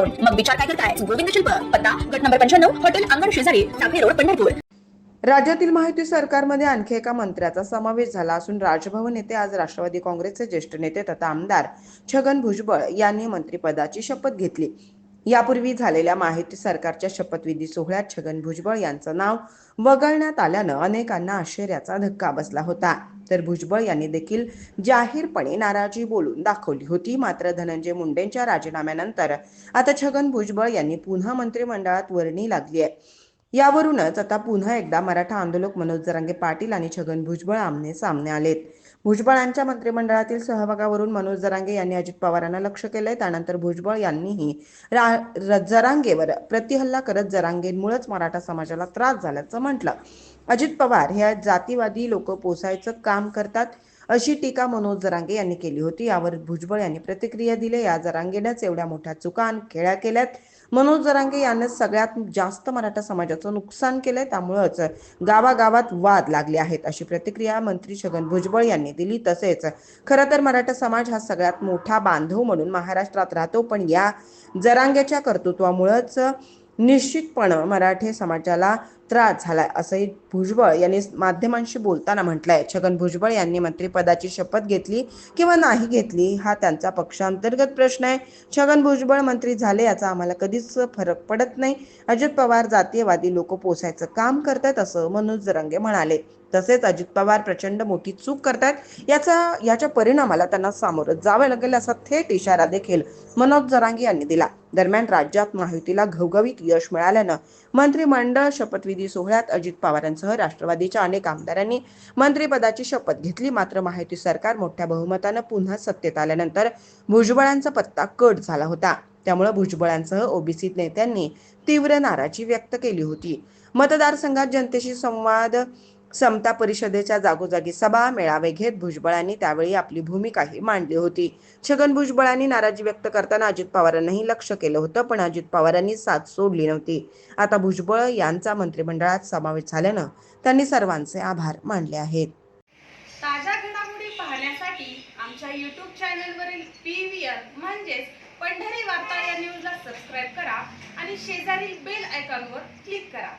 मग विचार काय करताय? गोविंद शिल्प पत्ता गट नंबर पंच्याण्णव हॉटेल अंगण शेजारी टाकळी रोड पंढरपूर. राज्यातील माहिती सरकारमध्ये आणखी एका मंत्र्याचा समावेश झाला असून राजभवन येथे आज राष्ट्रवादी काँग्रेसचे ज्येष्ठ नेते तथा आमदार छगन भुजबळ यांनी मंत्रिपदाची शपथ घेतली. यापूर्वी झालेल्या माहिती सरकारच्या शपथविधी सोहळ्यात छगन भुजबळ यांचं नाव वगळण्यात आल्यानं अनेकांना आश्चर्याचा धक्का बसला होता. तर भुजबळ यांनी देखील जाहीरपणे नाराजी बोलून दाखवली होती. मात्र धनंजय मुंडेंच्या राजीनाम्यानंतर आता छगन भुजबळ यांनी पुन्हा मंत्रिमंडळात वर्णी लागली आहे. यावरूनच आता पुन्हा एकदा मराठा आंदोलक मनोज जरांगे पाटील आणि छगन भुजबळ आमने सामने आलेत. भुजबळांच्या मंत्रिमंडळातील सहभागावरून मनोज जरांगे यांनी अजित पवारांना लक्ष केलंय. त्यानंतर भुजबळ यांनीही रा- र- जरांगेवर प्रतिहल्ला करत जरांगेमुळेच मराठा समाजाला त्रास झाल्याचं म्हटलं. अजित पवार ह्या जातीवादी लोक पोसायचं काम करतात अशी टीका मनोज जरांगे यांनी केली होती. यावर भुजबळ यांनी प्रतिक्रिया दिली. या जरांगेनंच एवढ्या मोठ्या चुका आणि खेळ्या केल्यात. मनोज जरांगे यांनी सगळ्यात जास्त मराठा समाजाचं नुकसान केलंय. त्यामुळंच गावागावात वाद लागले आहेत अशी प्रतिक्रिया मंत्री छगन भुजबळ यांनी दिली. तसेच खरं तर मराठा समाज हा सगळ्यात मोठा बांधव म्हणून महाराष्ट्रात राहतो. पण या जरांगेच्या कर्तृत्वामुळंच निश्चितपणं मराठी समाजाला त्रास झालाय असंही भुजबळ यांनी माध्यमांशी बोलताना म्हटलंय. छगन भुजबळ यांनी मंत्रिपदाची शपथ घेतली किंवा नाही घेतली हा त्यांचा पक्षांतर्गत प्रश्न आहे. छगन भुजबळ मंत्री झाले याचा आम्हाला कधीच फरक पडत नाही. अजित पवार जातीयवादी लोक पोसायचं काम करतात असं मनोज जरंगे म्हणाले. तसेच अजित पवार प्रचंड मोठी चूक करतात याचा याच्या परिणामाला त्यांना सामोरं जावं लागेल असा थेट इशारा देखील मनोज जरांगी यांनी दिला. दरम्यान राज्यात महायुतीला घवघवीत यश मिळाल्यानं मंत्रिमंडळ शपथविधी सोहळ्यात अजित पवारांसह राष्ट्रवादीच्या अनेक आमदारांनी मंत्रिपदाची शपथ घेतली. मात्र महायुती सरकार मोठ्या बहुमतानं पुन्हा सत्तेत आल्यानंतर भुजबळांचा पत्ता कट झाला होता. त्यामुळे भुजबळांसह ओबीसी नेत्यांनी तीव्र नाराजी व्यक्त केली होती. मतदारसंघात जनतेशी संवाद समता परिषदेच्या जागोजागी सभा मेळावे घेत भुजबळांनी त्यावेळी आपली भूमिकाही मांडली होती. छगन भुजबळांनी नाराजी व्यक्त करताना अजित पवारांनाही लक्ष केलं होतं पण अजित पवारांनी साथ सोडली नव्हती. आता भुजबळ यांचा मंत्रिमंडळात समावेश झाल्यानं त्यांनी सर्वांचे आभार मानले आहेत. ताज्या घडामोडी पाहण्यासाठी आमच्या यूट्यूब चॅनलवरील पी व्ही आर म्हणजेच पंढरी वार्ता या न्यूजला सबस्क्राईब करा आणि शेजारील बेल आयकॉनवर क्लिक करा.